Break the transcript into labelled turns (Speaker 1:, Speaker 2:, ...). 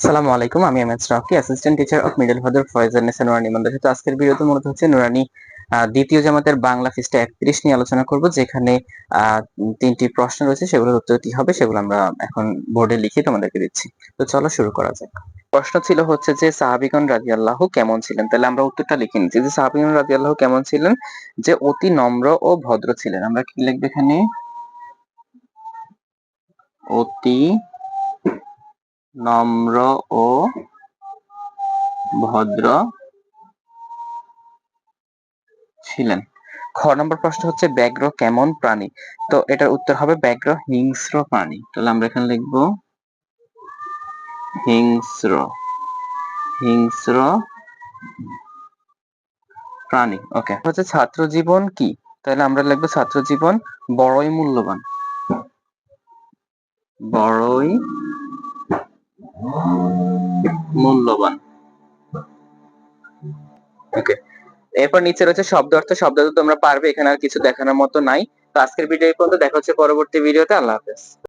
Speaker 1: আসসালামু আলাইকুম, আমি M S Rocky assistant teacher of middle ফাদার ফয়জার নেসা নুরানি আমাদের সাথে আজকের ভিডিওতে মূলত হচ্ছে নুরানি দ্বিতীয় জামাতের বাংলা পৃষ্ঠা একত্রিশ নিয়ে আলোচনা করব, যেখানে তিনটি প্রশ্ন রয়েছে, সেগুলোর উত্তর কি হবে সেগুলো আমরা এখন বোর্ডে লিখে তোমাদেরকে দিচ্ছি। তো চলো শুরু করা যাক। প্রশ্ন ছিল হচ্ছে যে, সাহাবিগণ রাদিয়াল্লাহু কেমন ছিলেন? তাহলে আমরা উত্তরটা লিখে নিচ্ছি যে, সাহাবিগণ রাদিয়াল্লাহু কেমন ছিলেন? যে, অতি নম্র ও ভদ্র ছিলেন। আমরা কি লিখব এখানে? অতি নম্র ও ভদ্র ছিলেন। খ নম্বর প্রশ্ন হচ্ছে, ব্যাঘ্র কেমন প্রাণী? তো এটার উত্তর হবে ব্যাঘ্র হিংস্র প্রাণী। তাহলে আমরা এখানে লিখব, হিংস্র হিংস্র প্রাণী। ওকে হচ্ছে ছাত্র জীবন কি? তাহলে আমরা লিখব ছাত্র জীবন বড়ই মূল্যবান। বড়ই মূল্যবান। ওকে এরপর নিচে রয়েছে শব্দ অর্থ। শব্দ তোমরা পারবে, এখানে আর কিছু দেখানোর মতো নাই। তো আজকের ভিডিও এই পর্যন্ত। দেখা হচ্ছে পরবর্তী ভিডিওতে আল্লাহ হাফেজ।